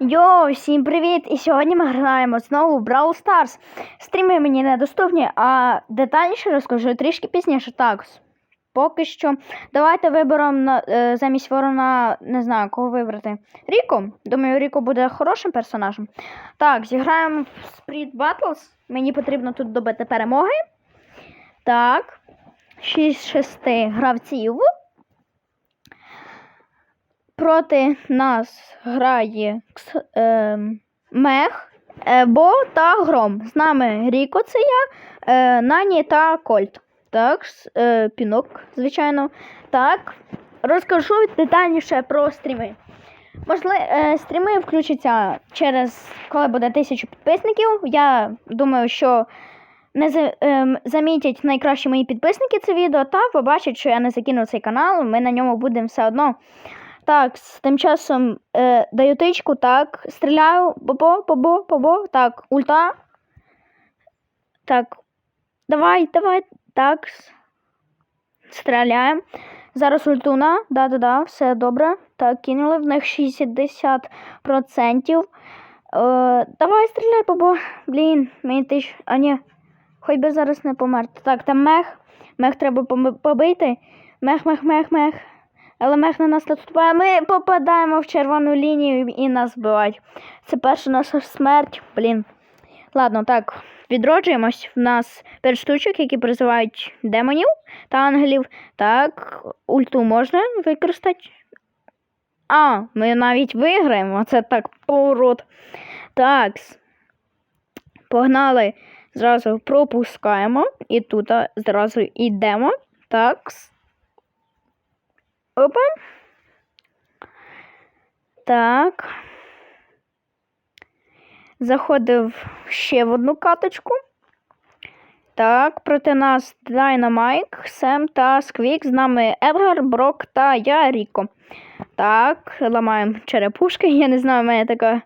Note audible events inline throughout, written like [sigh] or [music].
Йоу, всім привіт! І сьогодні ми граємо знову в Brawl Stars. Стріми мені недоступні, а детальніше розкажу трішки пізніше. Так, поки що. Давайте виберемо е, замість ворона, не знаю, кого вибрати. Ріко. Думаю, Ріко буде хорошим персонажем. Так, зіграємо в Sprint Battles. Мені потрібно тут добити перемоги. Так. 6-6 гравців. Проти нас грає е, Мех, е, Бо та Гром. З нами Ріко це я, е, Нані та Кольт. Так, е, пінок, звичайно. Так. Розкажу детальніше про стріми. Можливо, е, стріми включаться через коли буде тисячу підписників. Я думаю, що не ем, замітять найкращі мої підписники це відео та побачать, що я не закинув цей канал. Ми на ньому будемо все одно. Так, з тим часом е, даю тичку, так, стріляю, бобо, бобо, бобо, так, ульта. Так, давай, давай, так. Стріляємо. Зараз ультуна, да-да-да, все добре. Так, кинули, в них 60%. Е, давай, стріляй, бобо. Блін, мені тиш. А ні, хоч би зараз не померти. Так, там мех. Мех треба побити. Мех, мех, мех, мех. Але мех на нас наступає. Ми попадаємо в червону лінію і нас вбивають. Це перша наша смерть. Блін. Ладно, так, відроджуємось. В нас п'ять штучок, які призивають демонів та ангелів. Так, ульту можна використати. А, ми навіть виграємо. Це так поворот. Так. Погнали. Зразу пропускаємо. І тут зразу йдемо. Так. Опа. Так. Заходив ще в одну каточку. Так, проти нас Дайнамайк, Сем та Сквік. З нами Едгар, Брок та я Ріко. Так, ламаємо черепушки. Я не знаю, в мене така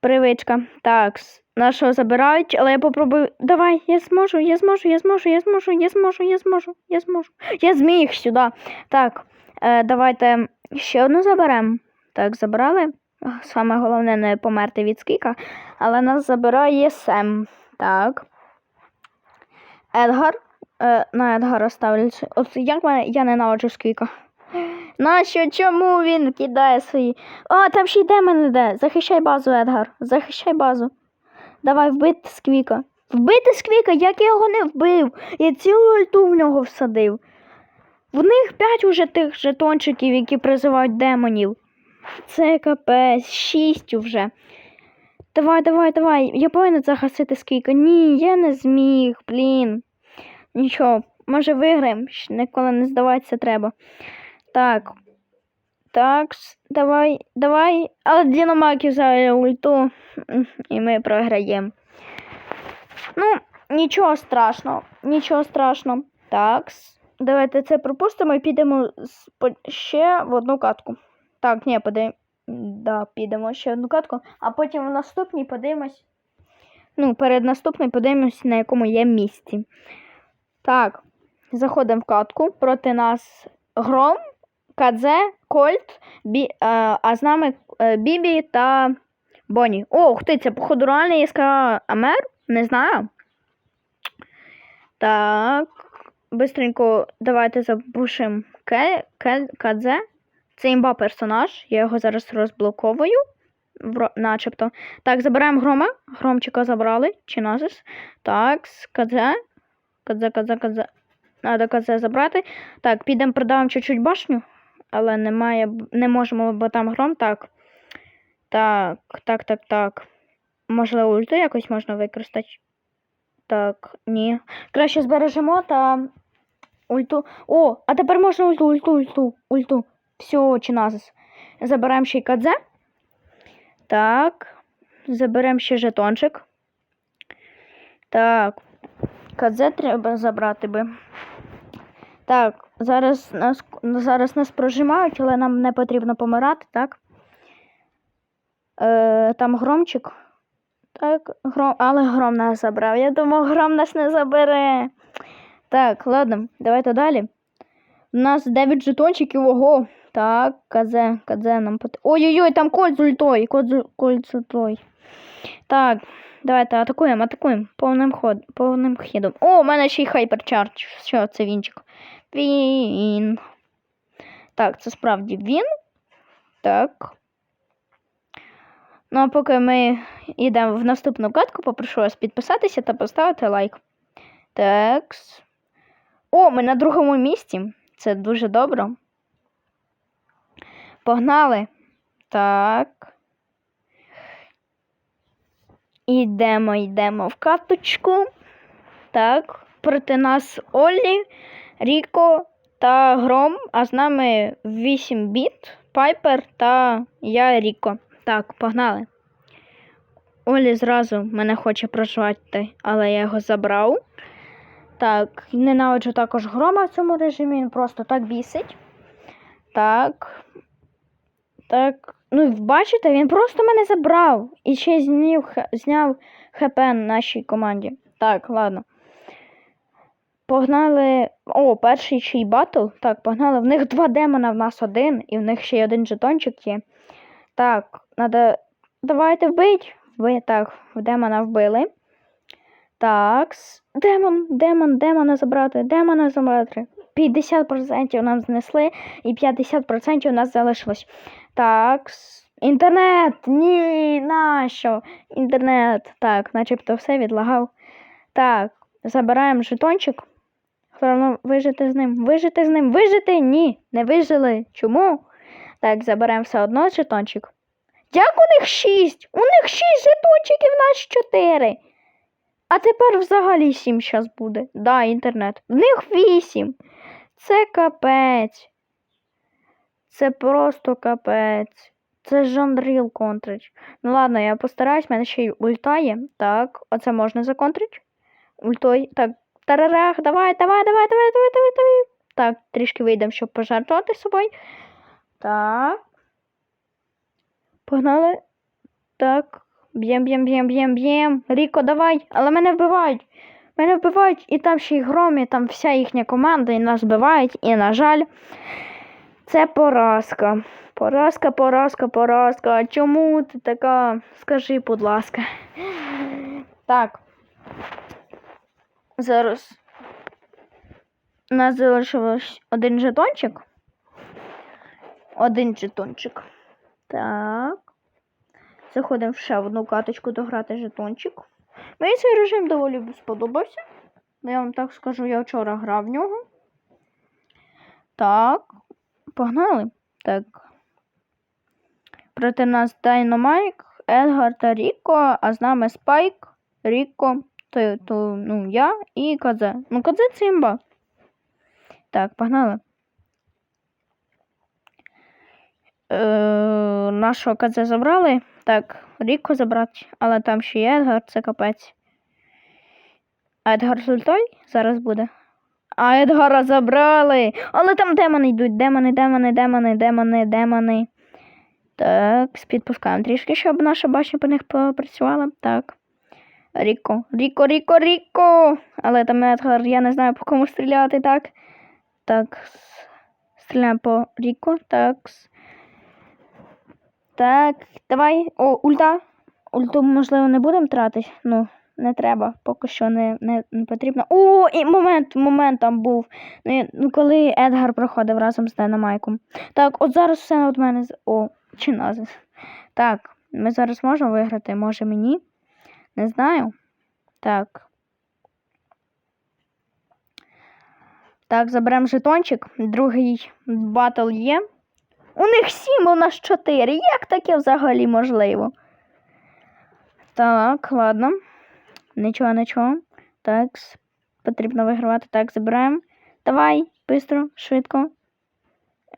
привичка. Так, нашого забирають, але я попробую. Давай, я зможу, я зможу, я зможу, я зможу, я зможу, я зможу, я зможу. Я зміг сюди. Так, е, давайте ще одну заберемо. Так, забрали. Саме головне не померти від скіка, але нас забирає Сем. Так. Едгар. Е, на Едгара ставлять. От як мене я ненавиджу скіка. Нащо? Чому він кидає свої. О, там ще й демон іде. Захищай базу, Едгар. Захищай базу. Давай вбити сквіка. Вбити сквіка, як я його не вбив. Я цілу альту в нього всадив. В них п'ять уже тих жетончиків, які призивають демонів. Це капець, шість уже. Давай, давай, давай. Я повинен загасити скільки. Ні, я не зміг, блін. Нічого, може виграємо, ніколи не здаватися треба. Так. Так, давай, давай. Але Дінамаки взяли ульту, і ми програємо. Ну, нічого страшного, нічого страшного. Так, с- давайте це пропустимо і підемо ще в одну катку. Так, ні, подивимо. Да, підемо ще одну катку, а потім в наступній подивимось. Ну, перед наступною подивимось, на якому є місці. Так, заходимо в катку. Проти нас Гром, Кадзе, Кольт, Бі, е, а з нами е, Бібі та Боні. О, ух ти, це походу реально яскрава Амер? Не знаю. Так. Бистренько давайте запушимо Кадзе. Це імба персонаж. Я його зараз розблоковую. Начебто. Так, забираємо грома. Громчика забрали. Чи назис. Так, з Кадзе. Кадзе, кадзе. Надо кадзе забрати. Так, підемо продавимо чуть-чуть башню. Але немає, не можемо, бо там гром. Так. Так, так, так, так. Можливо, ульту якось можна використати. Так, ні. Краще збережемо та ульту. О, а тепер можна ульту, ульту, ульту, ульту. Все, чи назис. Заберемо ще й кадзе. Так. Заберемо ще жетончик. Так. Кадзе треба забрати би. Так, зараз нас, зараз нас прожимають, але нам не потрібно помирати, так? Е, там громчик. Так, гром, але гром нас забрав. Я думав, гром нас не забере. Так, ладно, давайте далі. У нас 9 жетончиків, ого. Так, казе, казе нам пот... Ой-ой-ой, там з, кольт з ультою. Так, давайте атакуємо, атакуємо. Повним ход, повним хідом. О, у мене ще й хайперчардж. Що, це вінчик. Він. Так, це справді він. Так. Ну, а поки ми йдемо в наступну катку, попрошу вас підписатися та поставити лайк. Так. О, ми на другому місці. Це дуже добре. Погнали. Так. Йдемо, йдемо в каточку. Так. Проти нас Оллі, Ріко та Гром, а з нами 8 біт, Пайпер та я Ріко. Так, погнали. Олі зразу мене хоче проживати, але я його забрав. Так, ненавиджу також грома в цьому режимі, він просто так бісить. Так. Так. Ну, бачите, він просто мене забрав. І ще зняв, зняв ХП нашій команді. Так, ладно. Погнали. О, перший чий батл. Так, погнали. В них два демона, в нас один, і в них ще й один жетончик є. Так, надо. Давайте вбить. Ви так, демона вбили. Так. с- Демон, демон, демона забрати, демона забрати. 50% нам знесли, і 50% у нас залишилось. Так. с- Інтернет! Ні, нащо? Інтернет. Так, начебто все відлагав. Так, забираємо жетончик. Головне вижити з ним. Вижити з ним. Вижити? Ні, не вижили. Чому? Так, заберемо все одно жетончик. Як у них шість? У них шість жетончиків, в нас чотири. А тепер взагалі сім зараз буде. Да, інтернет. В них вісім. Це капець. Це просто капець. Це ж Unreal контрить. Ну ладно, я постараюсь, в мене ще й ульта є. Так, оце можна законтрить. Ультой. Так, тарарах, давай, давай, давай, давай, давай, давай, давай. Так, трішки вийдемо, щоб пожертвувати собою. Так. Погнали. Так. Б'єм, б'єм, б'єм, б'єм, б'єм. Ріко, давай. Але мене вбивають. Мене вбивають, і там ще й громі, там вся їхня команда, і нас вбивають. І, на жаль, це поразка. Поразка, поразка, поразка. Чому ти така? Скажи, будь ласка. Так. Зараз. У нас залишилось один жетончик. Один жетончик. Так. Заходимо в ще одну каточку дограти жетончик. Мені цей режим доволі сподобався. Я вам так скажу, я вчора грав в нього. Так. Погнали. Так. Проти нас Дайномайк, Едгар та Ріко, а з нами Спайк, Ріко, то, то ну, я і Кадзе. Ну, Кадзе це імба. Так, погнали. Е, нашого Кадзе забрали. Так, Ріко забрати, але там ще є Едгар, це капець. Едгар з ультой зараз буде. А Едгара забрали. Але там демони йдуть. Демони, демони, демони, демони, демони. Так, підпускаємо трішки, щоб наша башня по них попрацювала. Так. Ріко, Ріко, Ріко, Ріко. Але там Едгар, я не знаю, по кому стріляти, так. Так. Стріляємо по Ріко. Так. Так, давай. О, ульта. Ульту, можливо, не будемо тратити. Ну, не треба, поки що не, не, не потрібно. О, і момент, момент там був. Ну, Ну, коли Едгар проходив разом з Динамайком. Так, от зараз все від мене. О, чи нас. Так, ми зараз можемо виграти, може мені. Не знаю. Так. Так, заберемо жетончик. Другий батл є. У них сім, у нас чотири. Як таке взагалі можливо? Так, ладно. Нічого, нічого. Так, потрібно вигравати. Так, забираємо. Давай, швидко, швидко.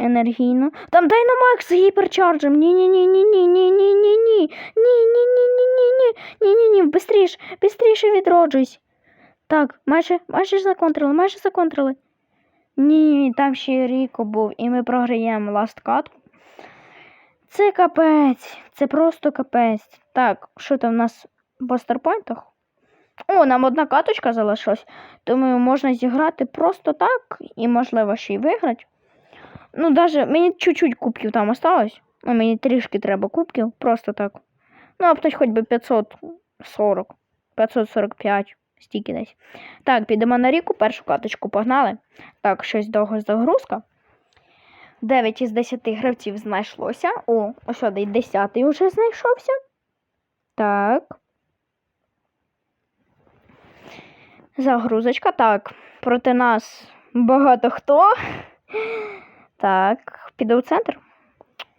Енергійно. Там Дайнамакс з гіперчарджем. Ні-ні-ні-ні-ні-ні-ні-ні. Ні-ні-ні-ні-ні-ні. Ні-ні-ні, бистріш, бистріше відроджуйся. Так, майже, майже законтрили, майже законтрили. Ні, там ще Ріко був, і ми програємо ласт катку. Це капець, це просто капець. Так, що там в нас по старпойнтах? О, нам одна каточка залишилась. Думаю, можна зіграти просто так і, можливо, ще й виграти. Ну, даже мені чуть-чуть кубків там осталось. Ну, мені трішки треба кубків, просто так. Ну, а потім хоч би 540, 545, стільки десь. Так, підемо на ріку, першу каточку погнали. Так, щось довго загрузка. 9 із 10 гравців знайшлося. О, ось сюди 10 вже знайшовся. Так. Загрузочка. Так. Проти нас багато хто. Так, піду в центр.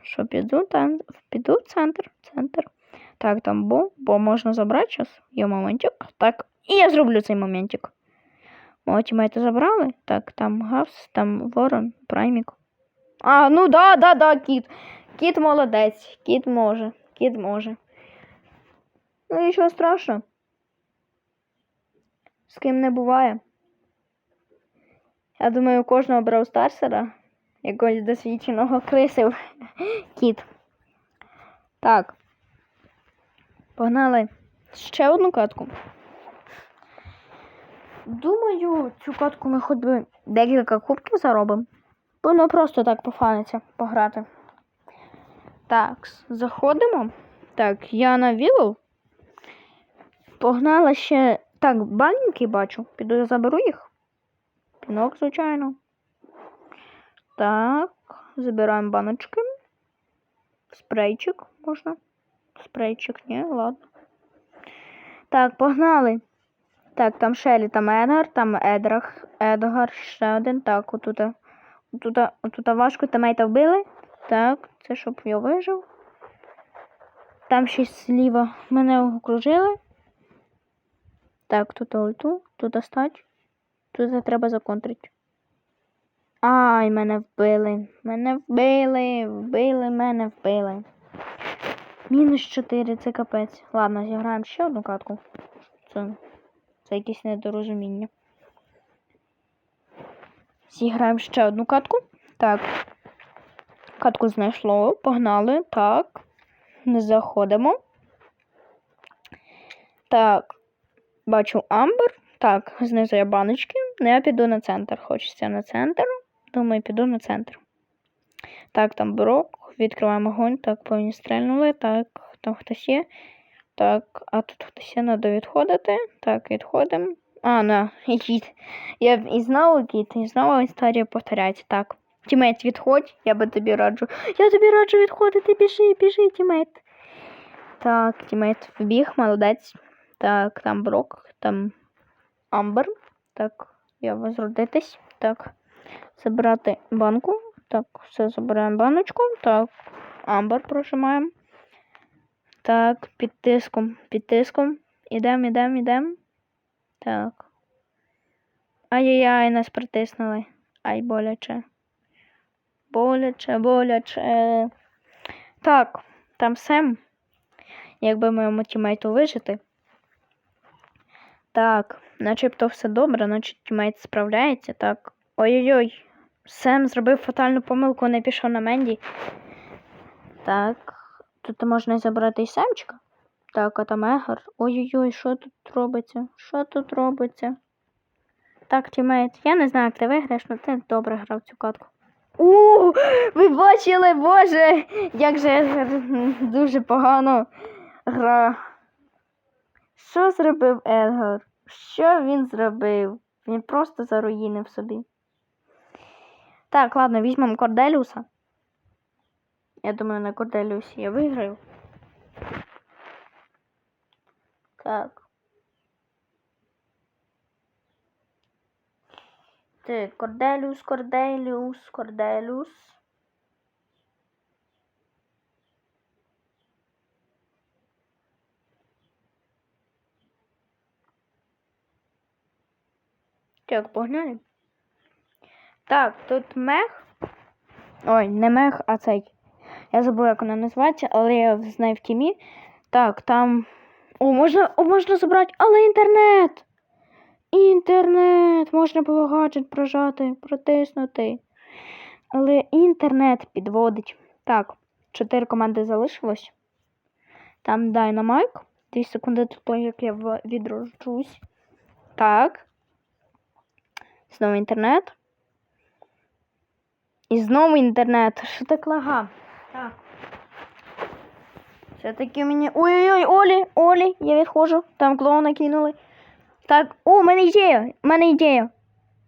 Що піду? Та, піду в центр. Центр. Так, там бо, бо можна забрати зараз. Є моментик. Так. І я зроблю цей моментик. Мого тімейта забрали. Так, там Гавс, там Ворон, Праймік. А, ну да, да, да, кіт. Кіт молодець. Кіт може. Кіт може. Ну, нічого страшного. З ким не буває. Я думаю, у кожного браустарсера якогось досвідченого крисив [laughs] кіт. Так. Погнали ще одну катку. Думаю, цю катку ми хоч би декілька кубків заробимо. Бо ну просто так пофаниться пограти. Так, заходимо. Так, я на вілл. Погнала ще. Так, банки бачу. Піду я заберу їх. Пінок, звичайно. Так, забираємо баночки. Спрейчик можна. Спрейчик, ні, ладно. Так, погнали. Так, там Шелі, там Едгар, там Едрах, Едгар, ще один. Так, отут. Отут, отут важко тимейта вбили. Так, це щоб я вижив. Там ще зліва мене окружили. Так, тут ульту, тут стать. Тут треба законтрити. Ай, мене вбили. Мене вбили, вбили, мене вбили. Мінус 4, це капець. Ладно, зіграємо ще одну катку. Це, це якесь недорозуміння. Зіграємо ще одну катку. Так. Катку знайшло. Погнали. Так. Не заходимо. Так. Бачу амбер. Так, знизу я баночки. Ну, я піду на центр. Хочеться на центр. Думаю, піду на центр. Так, там брок. Відкриваємо огонь. Так, повні стрельнули. Так, там хтось є. Так, а тут є, треба відходити. Так, відходимо. А, на, кіт. Я і знову кіт, і знову історія повторяється. Так. Тімейт, відходь, я би тобі раджу. Я тобі раджу відходити, біжи, біжи, тімейт. Так, тімейт вбіг, молодець. Так, там брок, там амбер. Так, я возродитись. Так. Забирати банку. Так, все забираємо баночку. Так, амбер прожимаємо. Так, під тиском, під тиском. Ідем, ідем, ідем. Так. Ай-яй-яй, нас притиснули. Ай, боляче. Боляче, боляче. Так, там Сем. Якби моєму тімейту вижити. Так, начебто все добре, наче тімейт справляється. Так. Ой-ой-ой. Сем зробив фатальну помилку, не пішов на Менді. Так. Тут можна забрати і Семчика. Так, а там Егор. Ой-ой-ой, що тут робиться? Що тут робиться? Так, тімейт, я не знаю, як ти виграєш, але ти добре грав цю катку. У, ви бачили, боже, як же [laughs] дуже погано гра. Що зробив Едгар? Що він зробив? Він просто заруїнив собі. Так, ладно, візьмемо Корделіуса. Я думаю, на Корделіусі я виграю. Так. Так, Корделіус, Корделіус, Корделіус. Так, погнали. Так, тут мех. Ой, не мех, а цей. Я забула, як вона називається, але я знаю в тімі. Так, там. О, можна, о, можна забрати, але інтернет. Інтернет! Можна було гаджет прожати, протиснути. Але інтернет підводить. Так, чотири команди залишилось. Там Dynamite. Дві секунди до як я відроджусь. Так. Знову інтернет. І знову інтернет. Що так лага? Так. Все-таки мені. Ой-ой-ой, Олі, Олі, я відходжу. Там клоуна кинули. Так, о, в мене ідея, в мене ідея.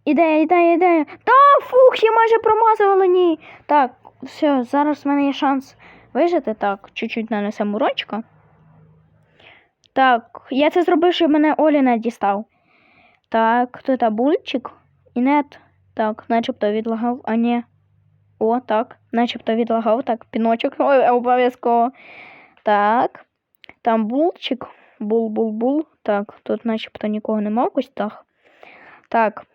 Ідея, ідея, ідея. Та, фух, я майже промазала, ні. Так, все, зараз в мене є шанс вижити. Так, чуть-чуть нанесемо урочка. Так, я це зробив, щоб мене Олі не дістав. Так, тут бульчик і нет. Так, начебто відлагав, а ні. О, так, начебто відлагав. Так, піночок обов'язково. Так. Там булчик. Бул-бул-бул. Так, тут начебто нікого нема в кустах. Так.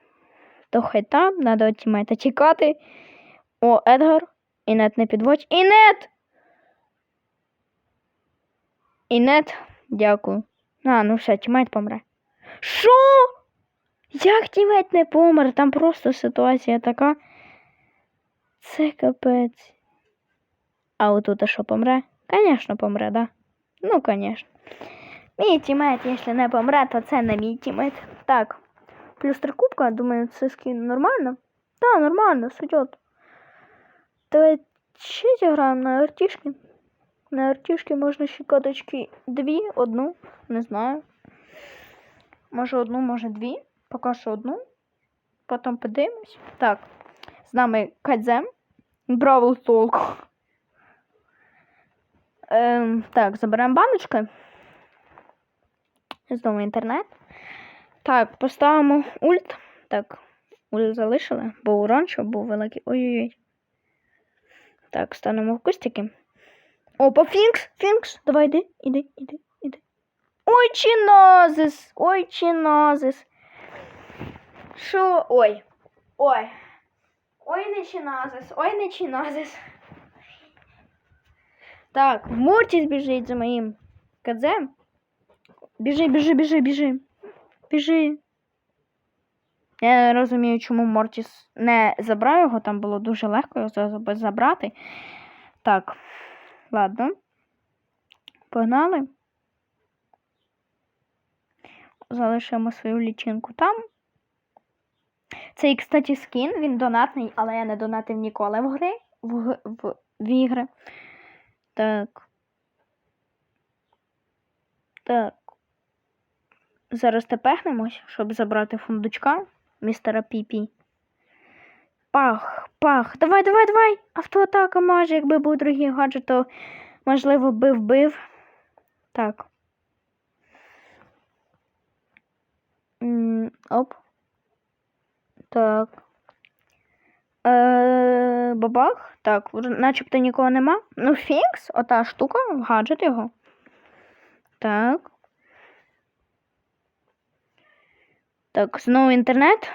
То хай там, треба тімейта тікати. О, Едгар. Інет не підводь. Інет! Інет, дякую. А, ну все, тімейт помре. Що? Як тімейт не помер? Там просто ситуація така. Це капець. А отут що помре? Конечно, помре, да? Ну, конечно. Мій тімейт, якщо не помре, то це не мій тімейт. Так. Плюс три кубка, думаю, це скін нормально? Да, нормально, сойдет. Давай ще зіграємо на артішки. На артішки можна ще каточки дві, одну, не знаю. Може одну, може дві. Поки що одну. Потім подивимось. Так. З нами Кадзем. Бравл толку. Ем, так, заберемо баночки. Знову інтернет. Так, поставимо ульт. Так, ульт залишили, бо урон, щоб був великий. Ой-ой-ой. Так, станемо в кустики. Опа, Фінкс! Фінкс! Давай йди, іди, іди, іди. Ой, чинозис! Ой, чинозис. Що? Ой. Ой. Ой, не чинозис, ой, не. Так, Мортіс біжить за моїм кадзем. Біжи, біжи, біжи, біжи. Біжи. Я не розумію, чому Мортіс не забрав його, там було дуже легко його забрати. Так, ладно. Погнали. Залишимо свою лічинку там. Цей, кстати, скін, він донатний, але я не донатив ніколи в гри, в, в, в ігри. Так. Так. Зараз тепехнемось, щоб забрати фундучка містера Піпі. Пах, пах. Давай, давай, давай. Автоатака може, якби був другий гаджет, то можливо би вбив. Так. М, Оп. Так. Е, бабах. Так, начебто нікого нема. Ну, фікс, ота штука, гаджет його. Так. Так, знову інтернет.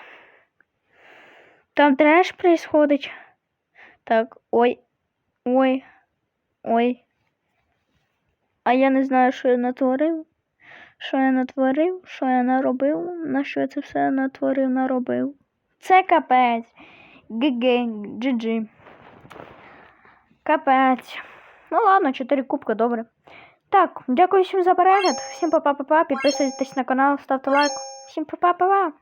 Там треш происходить. Так, ой. Ой. Ой. А я не знаю, що я натворив. Що я натворив, що я наробив, на що я це все натворив, наробив. Це капець. ГГ, GG. Капець. Ну ладно, 4 кубка, добре. Так, дякую всім за перегляд. Всім па-па-па-па. Підписуйтесь на канал, ставте лайк. Всім па-па-па-па.